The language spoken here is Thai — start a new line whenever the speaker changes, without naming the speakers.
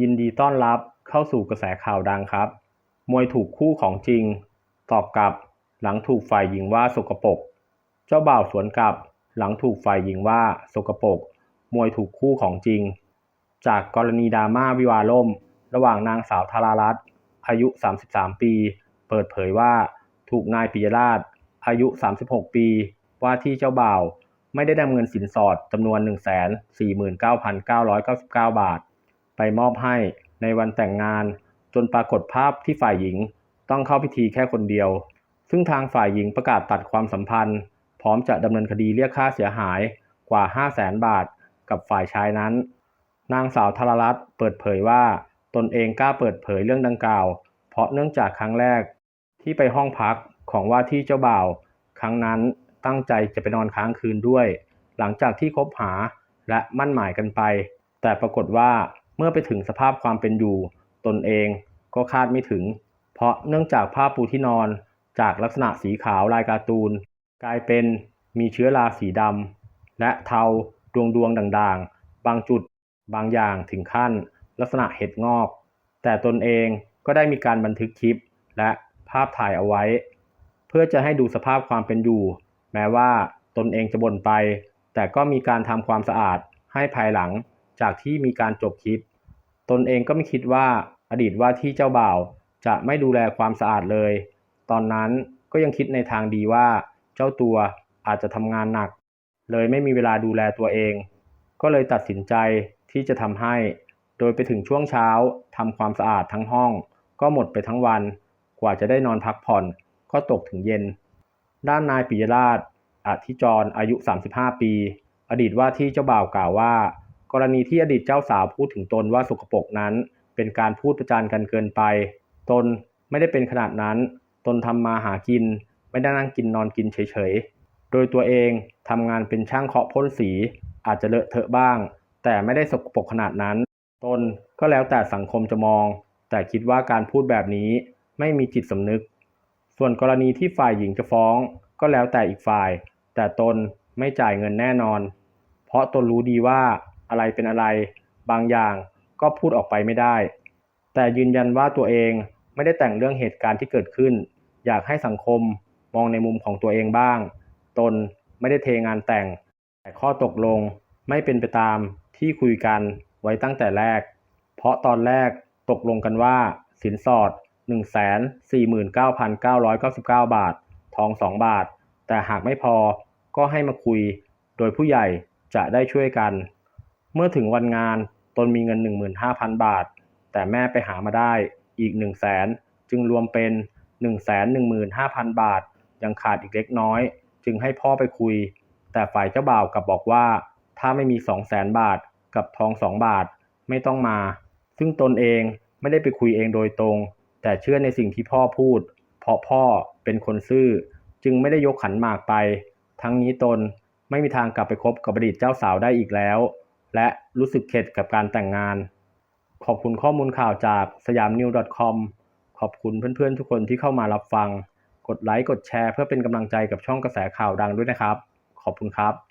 ยินดีต้อนรับเข้าสู่กระแสข่าวดังครับ มวยถูกคู่ของจริง ตอบกลับหลังถูกฝ่ายหญิงว่าสกปรก เจ้าบ่าวสวนกลับหลังถูกฝ่ายหญิงว่าสกปรก มวยถูกคู่ของจริง จากกรณีดราม่าวิวาล่ม ระหว่างนางสาวธารารัตน์อายุ 33 ปี เปิดเผยว่าถูกนายปิยราช อายุ 36 ปี ว่าที่เจ้าบ่าว ไม่ได้นำเงินสินสอดจำนวน 149,999 บาท ไปมอบให้ในวันแต่งงาน จนปรากฏภาพที่ฝ่ายหญิงต้องเข้าพิธีแค่คนเดียว ซึ่งทางฝ่ายหญิงประกาศตัดความสัมพันธ์ พร้อมจะดำเนินคดีเรียกค่าเสียหายกว่า 500,000บาทกับฝ่ายชายนั้น นางสาวธารรัตน์เปิดเผยว่าตนเองกล้าเปิดเผยเรื่องดังกล่าว เพราะเนื่องจากครั้งแรก ที่ไปห้องพักของว่าที่เจ้าบ่าว ครั้งนั้นตั้งใจจะไปนอนค้างคืนด้วย หลังจากที่คบหาและมั่นหมายกันไป แต่ปรากฏว่า เมื่อไปถึงสภาพความเป็นอยู่ ตนเองก็คาดไม่ถึง เพราะเนื่องจากผ้าปูที่นอนจากลักษณะสีขาวลายการ์ตูน กลายเป็นมีเชื้อราสีดำและเทาดวงดวงๆด่างๆ บางจุดบางอย่างถึงขั้น ลักษณะเห็ดงอก แต่ตนเองก็ได้มีการบันทึกคลิปและภาพถ่ายเอาไว้ เพื่อจะให้ดูสภาพความเป็นอยู่ แม้ว่าตนเองจะบ่นไป แต่ก็มีการทำความสะอาดให้ภายหลัง จากที่มีการจบคลิป ตนเองก็ไม่คิดว่าอดีตว่าที่เจ้าบ่าว จะไม่ดูแลความสะอาดเลย ตอนนั้นก็ยังคิดในทางดีว่า เจ้าตัวอาจจะทำงานหนัก เลยไม่มีเวลาดูแลตัวเอง ก็เลยตัดสินใจที่จะทำให้ โดยไปถึงช่วงเช้าทำความสะอาดทั้งห้อง ก็หมดไปทั้งวัน กว่าจะได้นอนพักผ่อน ก็ตกถึงเย็น ด้านนายปิยราชอธิจรอายุ 35 ปี อดีตว่าที่เจ้าบ่าวกล่าวว่า กรณีที่อดีตเจ้าสาวพูดถึงตนว่าสกปรกนั้น เป็นการพูดประจานกันเกินไป ตนไม่ได้เป็นขนาดนั้น ตนทำมาหากิน ไม่ได้นั่งกินนอนกินเฉยๆ โดยตัวเองทำงานเป็นช่างเคาะพ่นสี อาจจะเลอะเทอะบ้าง แต่ไม่ได้สกปรกขนาดนั้น ตนก็แล้วแต่สังคมจะมอง แต่คิดว่าการพูดแบบนี้ไม่มีจิตสำนึก ส่วนกรณีที่ฝ่ายหญิงจะฟ้อง ก็แล้วแต่อีกฝ่าย แต่ตนไม่จ่ายเงินแน่นอน เพราะตนรู้ดีว่า อะไรเป็นอะไร บางอย่างก็พูดออกไปไม่ได้ แต่ยืนยันว่าตัวเองไม่ได้แต่งเรื่องเหตุการณ์ที่เกิดขึ้น อยากให้สังคมมองในมุมของตัวเองบ้าง ตนไม่ได้เทงานแต่ง แต่ข้อตกลงไม่เป็นไปตามที่คุยกันไว้ตั้งแต่แรก เพราะตอนแรกตกลงกันว่าสินสอด 149,999 บาท ทอง 2 บาท แต่หากไม่พอก็ให้มาคุย โดยผู้ใหญ่จะได้ช่วยกัน เมื่อถึงวันงานตนมีเงิน 15,000 บาท แต่แม่ไปหามาได้อีก 1 0 0 0 0แสนจึงรวมเป็น 115,000 บาท ยังขาดอีกเล็กน้อย จึงให้พ่อไปคุย แต่ฝ่ายเจ้าบ่าวกลับบอกว่า ถ้าไม่มี 200,000บาทกับทอง2บาทไม่ต้องมา ซึ่งตนเองไม่ได้ไปคุยเองโดยตรง แต่เชื่อในสิ่งที่พ่อพูด เพราะพ่อเป็นคนซื่อ จึงไม่ได้ยกขันหมากไป ทั้งนี้ตนไม่มีทางกลับไปคบกับอดีตเจ้าสาวได้อีกแล้ว และรู้สึกเข็ดกับการแต่งงาน ขอบคุณข้อมูลข่าวจากสยามนิว .com ขอบคุณเพื่อนๆทุกคนที่เข้ามารับฟัง กดไลค์ กดแชร์เพื่อเป็นกำลังใจกับช่องกระแสข่าวดังด้วยนะครับ ขอบคุณครับ